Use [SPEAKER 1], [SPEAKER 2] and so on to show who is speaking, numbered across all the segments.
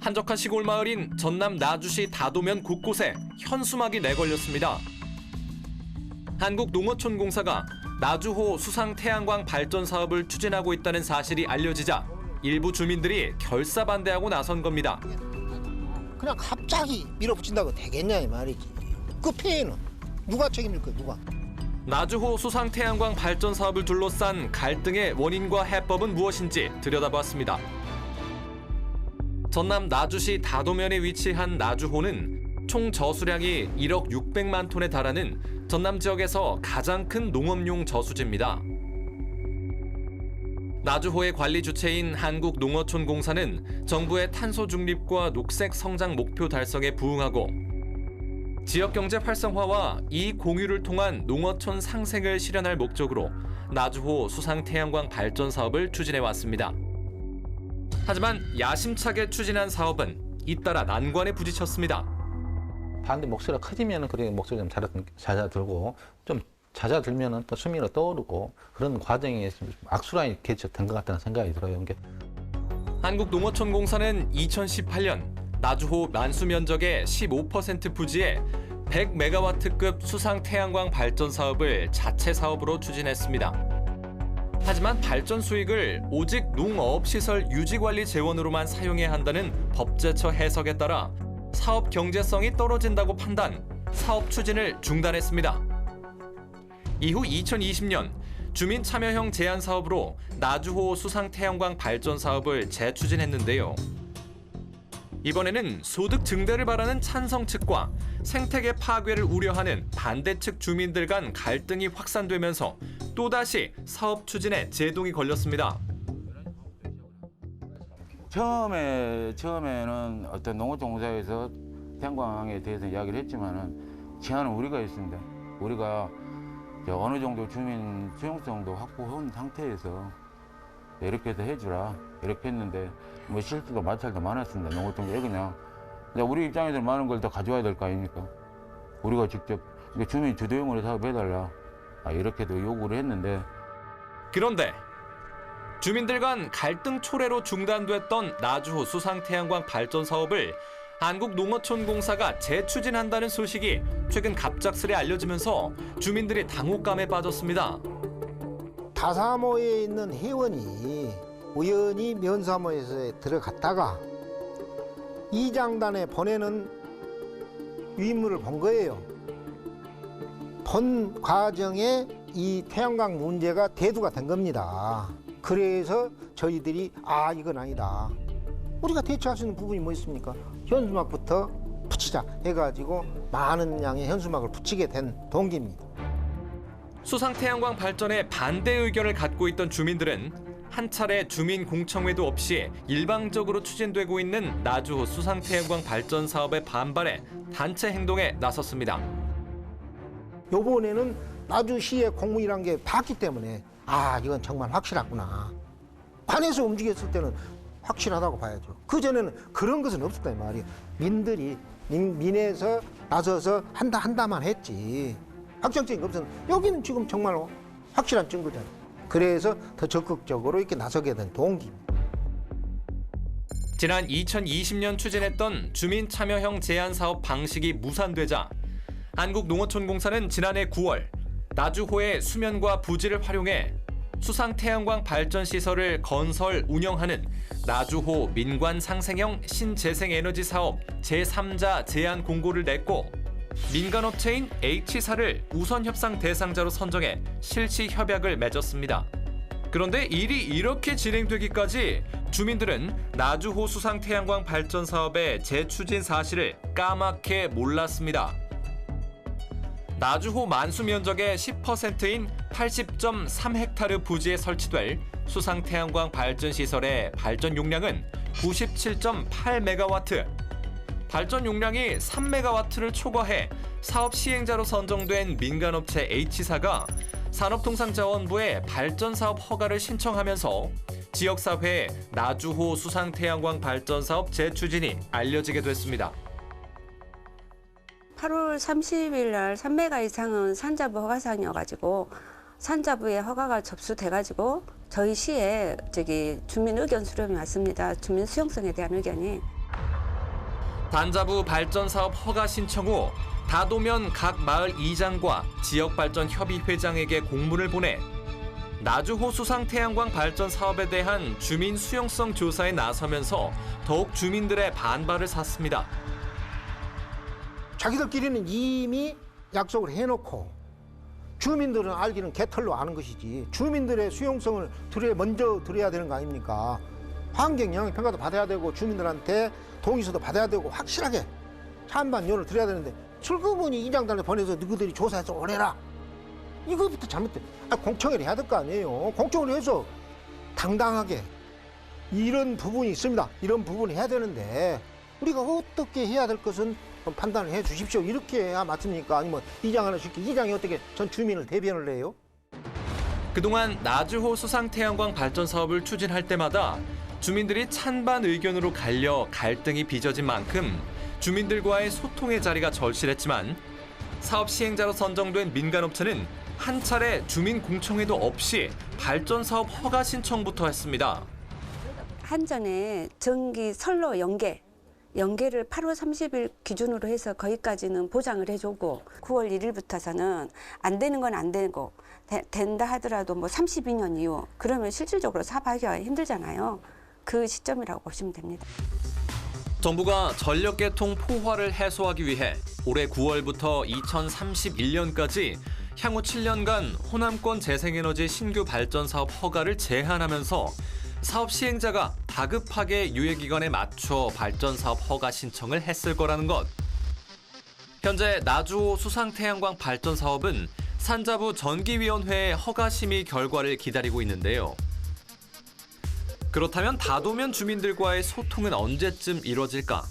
[SPEAKER 1] 한적한 시골 마을인 전남 나주시 다도면 곳곳에 현수막이 내걸렸습니다. 한국농어촌공사가 나주호 수상 태양광 발전 사업을 추진하고 있다는 사실이 알려지자 일부 주민들이 결사 반대하고 나선 겁니다.
[SPEAKER 2] 그냥 갑자기 밀어붙인다고 되겠냐 이 말이지. 그 피해는 누가 책임질 거야 누가?
[SPEAKER 1] 나주호 수상 태양광 발전 사업을 둘러싼 갈등의 원인과 해법은 무엇인지 들여다봤습니다. 전남 나주시 다도면에 위치한 나주호는 총 저수량이 1억 600만 톤에 달하는 전남 지역에서 가장 큰 농업용 저수지입니다. 나주호의 관리 주체인 한국농어촌공사는 정부의 탄소 중립과 녹색 성장 목표 달성에 부응하고 지역 경제 활성화와 이익 공유를 통한 농어촌 상생을 실현할 목적으로 나주호 수상 태양광 발전 사업을 추진해 왔습니다. 하지만 야심차게 추진한 사업은 잇따라 난관에 부딪혔습니다.
[SPEAKER 3] 반대 목소리가 커지면 그래 목소리 좀 잦아- 잦아들고 좀 잦아들면은 또 수미로 떠오르고 그런 과정이 좀 악순환이 개척된 것 같다는 생각이 들어요. 이게
[SPEAKER 1] 한국농어촌공사는 2018년 나주호 만수 면적의 15% 부지에 100메가와트급 수상 태양광 발전 사업을 자체 사업으로 추진했습니다. 하지만 발전 수익을 오직 농업 시설 유지 관리 재원으로만 사용해야 한다는 법제처 해석에 따라 사업 경제성이 떨어진다고 판단, 사업 추진을 중단했습니다. 이후 2020년 주민 참여형 제한 사업으로 나주호 수상 태양광 발전 사업을 재추진했는데요. 이번에는 소득 증대를 바라는 찬성 측과 생태계 파괴를 우려하는 반대 측 주민들 간 갈등이 확산되면서 또다시 사업 추진에 제동이 걸렸습니다.
[SPEAKER 4] 처음에 처음에는 어떤 농어촌공사에서 태양광에 대해서 이야기를 했지만은 제한은 우리가 있습니다. 우리가 어느 정도 주민 수용성도 확보한 상태에서 이렇게 해서 해주라 이렇게 했는데 뭐 실수도 마찰도 많았습니다. 농어촌에 그냥 근데 우리 입장에서 많은 걸 더 가져와야 될 거 아닙니까? 우리가 직접 주민 주도형으로 사업해달라 아, 이렇게도 요구를 했는데
[SPEAKER 1] 그런데 주민들 간 갈등 초래로 중단됐던 나주호 수 상 태양광 발전 사업을 한국농어촌공사가 재추진한다는 소식이 최근 갑작스레 알려지면서 주민들이 당혹감에 빠졌습니다.
[SPEAKER 2] 다사모에 있는 회원이 우연히 면사모에서 들어갔다가 이장단에 보내는 위임물을 본 거예요. 본 과정에 이 태양광 문제가 대두가 된 겁니다. 그래서 저희들이 아 이건 아니다. 우리가 대처할 수 있는 부분이 뭐 있습니까? 현수막부터 붙이자 해가지고 많은 양의 현수막을 붙이게 된 동기입니다.
[SPEAKER 1] 수상 태양광 발전에 반대 의견을 갖고 있던 주민들은 한 차례 주민 공청회도 없이 일방적으로 추진되고 있는 나주호 수상 태양광 발전 사업에 반발해 단체 행동에 나섰습니다.
[SPEAKER 2] 요번에는 나주시의 공무이란 게 봤기 때문에 아 이건 정말 확실하구나. 관에서 움직였을 때는 확실하다고 봐야죠. 그 전에는 그런 것은 없었다 이 말이에요 민들이 민, 민에서 나서서 한다 한다만 했지 확정적인 거 없었는데 여기는 지금 정말 확실한 증거잖아요. 그래서 더 적극적으로 이렇게 나서게 된 동기입니다
[SPEAKER 1] 지난 2020년 추진했던 주민 참여형 제한 사업 방식이 무산되자 한국농어촌공사는 지난해 9월 나주호의 수면과 부지를 활용해 수상 태양광 발전 시설을 건설 운영하는 나주호 민관 상생형 신재생 에너지 사업 제3자 제안 공고를 냈고 민간 업체인 H사를 우선 협상 대상자로 선정해 실시 협약을 맺었습니다. 그런데 일이 이렇게 진행되기까지 주민들은 나주호 수상 태양광 발전 사업의 재추진 사실을 까맣게 몰랐습니다. 나주호 만수 면적의 10%인 80.3헥타르 부지에 설치될 수상 태양광 발전 시설의 발전 용량은 97.8메가와트. 발전 용량이 3메가와트를 초과해 사업 시행자로 선정된 민간업체 H사가 산업통상자원부에 발전 사업 허가를 신청하면서 지역사회에 나주호 수상 태양광 발전 사업 재추진이 알려지게 됐습니다.
[SPEAKER 5] 8월 30일 날 3메가 이상은 산자부 허가상이어가지고 산자부에 허가가 접수돼가지고 저희 시에 저기 주민 의견 수렴이 왔습니다. 주민 수용성에 대한 의견이.
[SPEAKER 1] 단자부 발전 사업 허가 신청 후 다도면 각 마을 이장과 지역 발전 협의 회장에게 공문을 보내 나주호 수상 태양광 발전 사업에 대한 주민 수용성 조사에 나서면서 더욱 주민들의 반발을 샀습니다.
[SPEAKER 2] 자기들끼리는 이미 약속을 해놓고 주민들은 알기는 개털로 아는 것이지 주민들의 수용성을 들여 먼저 들어야 되는 거 아닙니까? 환경 영향 평가도 받아야 되고 주민들한테 동의서도 받아야 되고 확실하게 찬반요를 드려야 되는데 출구분이 이장단에 보내서 너희들이 조사해서 오래라. 이거부터 잘못돼. 아, 공청회를 해야 될 거 아니에요. 공청회를 해서 당당하게 이런 부분이 있습니다. 이런 부분을 해야 되는데 우리가 어떻게 해야 될 것은 좀 판단을 해 주십시오. 이렇게 해야 맞습니까? 아니면 이장 하나 시키 이장이 어떻게 전 주민을 대변을 해요?
[SPEAKER 1] 그동안 나주호 수상 태양광 발전 사업을 추진할 때마다 주민들이 찬반 의견으로 갈려 갈등이 빚어진 만큼 주민들과의 소통의 자리가 절실했지만 사업 시행자로 선정된 민간업체는 한 차례 주민 공청회도 없이 발전 사업 허가 신청부터 했습니다.
[SPEAKER 5] 한전에 전기 선로 연계 연계를 8월 30일 기준으로 해서 거기까지는 보장을 해주고 9월 1일부터서는 안 되는 건 안 되고 되- 된다 하더라도 뭐 32년 이후 그러면 실질적으로 사업하기가 힘들잖아요. 그 시점이라고 보시면 됩니다.
[SPEAKER 1] 정부가 전력계통 포화를 해소하기 위해 올해 9월부터 2031년까지 향후 7년간 호남권 재생에너지 신규 발전 사업 허가를 제한하면서 사업 시행자가 다급하게 유예 기간에 맞춰 발전 사업 허가 신청을 했을 거라는 것. 현재 나주호 수상태양광 발전 사업은 산자부 전기위원회의 허가 심의 결과를 기다리고 있는데요. 그렇다면 다도면 주민들과의 소통은 언제쯤 이루어질까?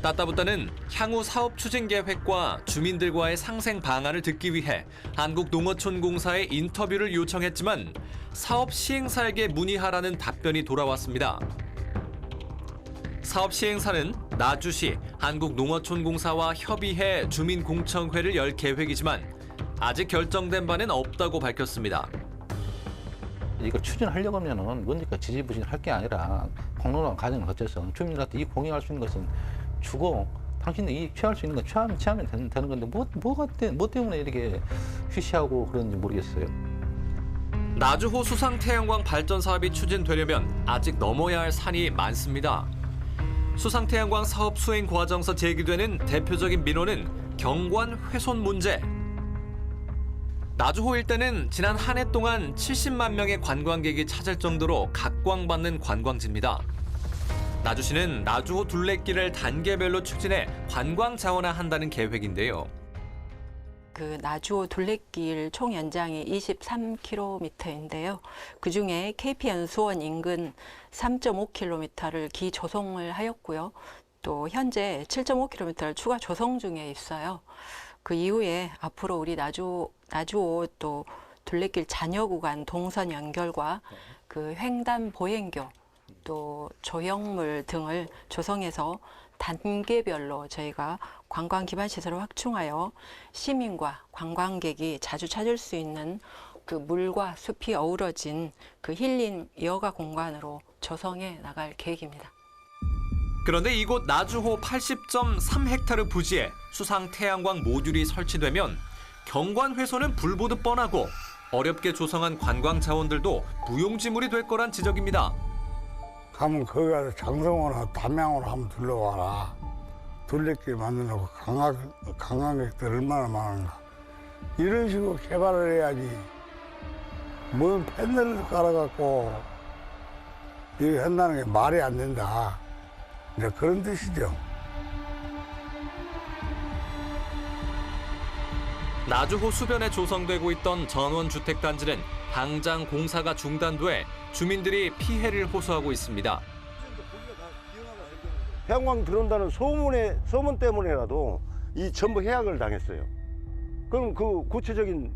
[SPEAKER 1] 따따부따는 향후 사업 추진 계획과 주민들과의 상생 방안을 듣기 위해 한국농어촌공사에 인터뷰를 요청했지만 사업 시행사에게 문의하라는 답변이 돌아왔습니다. 사업 시행사는 나주시 한국농어촌공사와 협의해 주민공청회를 열 계획이지만 아직 결정된 바는 없다고 밝혔습니다.
[SPEAKER 3] 이걸 추진하려고 하면은 언제까 지지부진 할 게 아니라 공론화 과정을 거쳐서 주민들한테 이 공유할 수 있는 것은 주고 당신들 이 취할 수 있는 건 취하면, 취하면 되는, 되는 건데 뭐, 뭐가 때, 뭐 때문에 이렇게 쉬쉬하고 그런지 모르겠어요.
[SPEAKER 1] 나주호 수상 태양광 발전 사업이 추진되려면 아직 넘어야 할 산이 많습니다. 수상 태양광 사업 수행 과정에서 제기되는 대표적인 민원은 경관 훼손 문제. 나주호 일대는 지난 한 해 동안 70만 명의 관광객이 찾을 정도로 각광받는 관광지입니다. 나주시는 나주호 둘레길을 단계별로 추진해 관광 자원화한다는 계획인데요.
[SPEAKER 6] 그 나주호 둘레길 총 연장이 23km인데요. 그 중에 KP 연수원 인근 3.5km를 기조성을 하였고요. 또 현재 7.5km를 추가 조성 중에 있어요. 그 이후에 앞으로 우리 나주 나주호 또 둘레길 잔여 구간 동선 연결과 그 횡단 보행교 또 조형물 등을 조성해서 단계별로 저희가 관광 기반 시설을 확충하여 시민과 관광객이 자주 찾을 수 있는 그 물과 숲이 어우러진 그 힐링 여가 공간으로 조성해 나갈 계획입니다.
[SPEAKER 1] 그런데 이곳 나주호 80.3헥타르 부지에 수상 태양광 모듈이 설치되면 경관 훼손은 불보듯 뻔하고 어렵게 조성한 관광 자원들도 무용지물이 될 거란 지적입니다.
[SPEAKER 7] 가면 거기 가서 장성호나 담양으로 한번 둘러와라. 둘레길 만들어놓고 관광, 관광객들 얼마나 많은가. 이런 식으로 개발을 해야지. 뭔 팬들을 깔아갖고 이거 한다는 게 말이 안 된다. 이제 그런 뜻이죠.
[SPEAKER 1] 나주호 수변에 조성되고 있던 전원 주택 단지는 당장 공사가 중단돼 주민들이 피해를 호소하고 있습니다.
[SPEAKER 8] 태양광 들어온다는 소문에 소문 때문에라도 이 전부 해약을 당했어요. 그럼 그 구체적인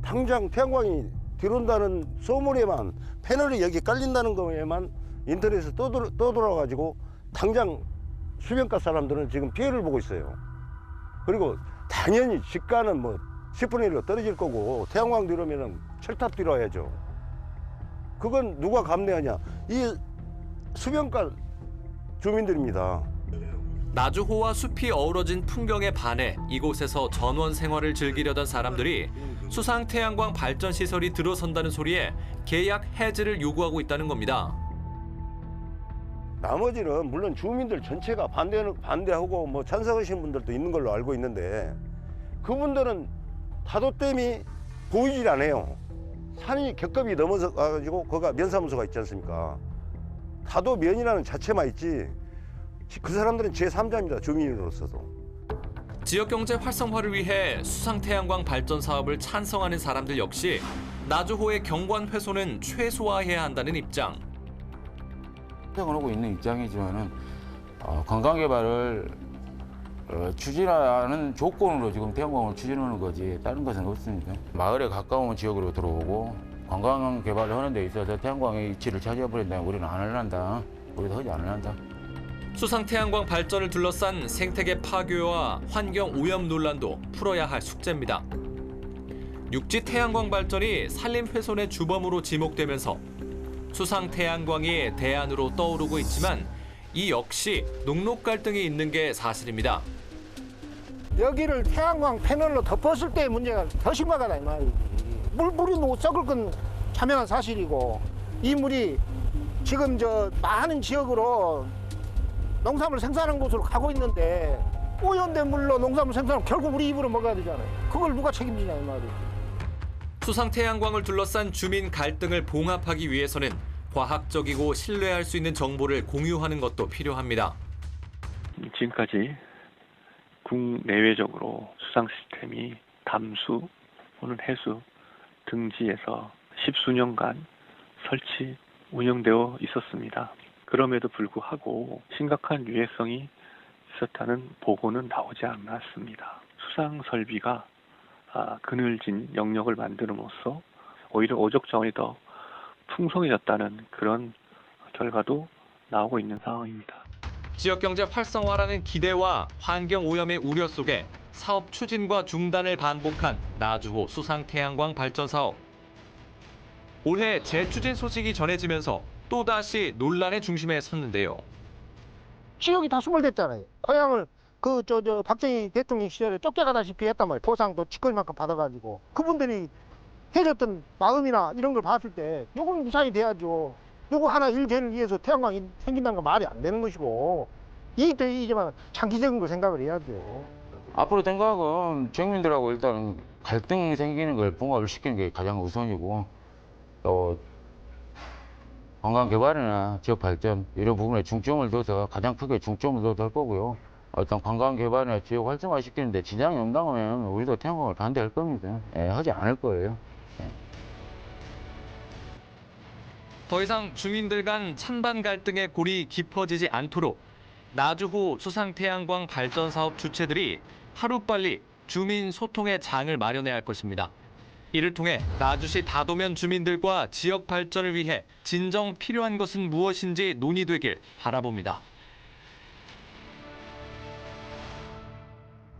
[SPEAKER 8] 당장 태양광이 들어온다는 소문에만 패널이 여기 깔린다는 거에만 인터넷에 떠돌, 떠돌아가지고 당장 수변가 사람들은 지금 피해를 보고 있어요. 그리고 당연히 집가는 뭐 10분의 1로 떨어질 거고 태양광 들어오면은 철탑 들어야죠. 그건 누가 감내하냐? 이 수변가 주민들입니다.
[SPEAKER 1] 나주호와 숲이 어우러진 풍경에 반해 이곳에서 전원 생활을 즐기려던 사람들이 수상 태양광 발전 시설이 들어선다는 소리에 계약 해지를 요구하고 있다는 겁니다.
[SPEAKER 8] 나머지는 물론 주민들 전체가 반대 반대하고 뭐 찬성하시는 분들도 있는 걸로 알고 있는데 그분들은 파도댐이 보이질 않아요. 산이 겹겹이 넘어서 가지고 거기가 면사무소가 있지 않습니까? 파도면이라는 자체만 있지 그 사람들은 제3자입니다. 주민으로서도.
[SPEAKER 1] 지역 경제 활성화를 위해 수상 태양광 발전 사업을 찬성하는 사람들 역시 나주호의 경관 훼손은 최소화해야 한다는 입장.
[SPEAKER 4] 생각을 하고 있는 입장이지만은 어, 관광 개발을 어, 추진하는 조건으로 지금 태양광을 추진하는 거지 다른 것은 없습니다. 마을에 가까운 지역으로 들어오고 관광 개발을 하는 데 있어서 태양광의 위치를 차지해버린다면 우리는 안 할란다. 우리도 하지 않을란다.
[SPEAKER 1] 수상 태양광 발전을 둘러싼 생태계 파괴와 환경 오염 논란도 풀어야 할 숙제입니다. 육지 태양광 발전이 산림 훼손의 주범으로 지목되면서 수상 태양광이 대안으로 떠오르고 있지만 이 역시 녹록 갈등이 있는 게 사실입니다.
[SPEAKER 2] 여기를 태양광 패널로 덮었을 때 문제가 더 심각하다 이 말이지. 물 물이 뭐 썩을 건 자명한 사실이고 이 물이 지금 저 많은 지역으로 농산물 생산하는 곳으로 가고 있는데 오염된 물로 농산물 생산하면 결국 우리 입으로 먹어야 되잖아요. 그걸 누가 책임지냐 이 말이지.
[SPEAKER 1] 수상 태양광을 둘러싼 주민 갈등을 봉합하기 위해서는 과학적이고 신뢰할 수 있는 정보를 공유하는 것도 필요합니다.
[SPEAKER 9] 지금까지 국내외적으로 수상 시스템이 담수 또는 해수 등지에서 십수년간 설치 운영되어 있었습니다. 그럼에도 불구하고 심각한 유해성이 있었다는 보고는 나오지 않았습니다. 수상 설비가 아, 그늘진 영역을 만듦으로써 오히려 오적 자원이 더 풍성해졌다는 그런 결과도 나오고 있는 상황입니다.
[SPEAKER 1] 지역 경제 활성화라는 기대와 환경 오염의 우려 속에 사업 추진과 중단을 반복한 나주호 수상 태양광 발전 사업. 올해 재추진 소식이 전해지면서 또다시 논란의 중심에 섰는데요.
[SPEAKER 2] 지역이 다 수몰됐잖아요. 고향을 그 저 저 박정희 대통령 시절에 쫓겨가다시피 했단 말이에요. 보상도 치거리만큼 받아가지고 그분들이 해줬던 마음이나 이런 걸 봤을 때 요건 무산이 돼야죠. 요거 하나 일제를 위해서 태양광이 생긴다는 건 말이 안 되는 것이고 이익도 이익이지만 장기적인 걸 생각을 해야 돼요.
[SPEAKER 4] 앞으로 생각은 주민들하고 일단 갈등이 생기는 걸 봉합을 시키는 게 가장 우선이고 또 관광 개발이나 지역 발전 이런 부분에 중점을 둬서 가장 크게 중점을 둬서 할 거고요. 어떤 관광 개발이나 지역 활성화 시키는데 지장이 온다면 우리도 태양광을 반대할 겁니다. 예, 하지 않을 거예요.
[SPEAKER 1] 더 이상 주민들 간 찬반 갈등의 골이 깊어지지 않도록 나주호 수상 태양광 발전 사업 주체들이 하루빨리 주민 소통의 장을 마련해야 할 것입니다. 이를 통해 나주시 다도면 주민들과 지역 발전을 위해 진정 필요한 것은 무엇인지 논의되길 바라봅니다.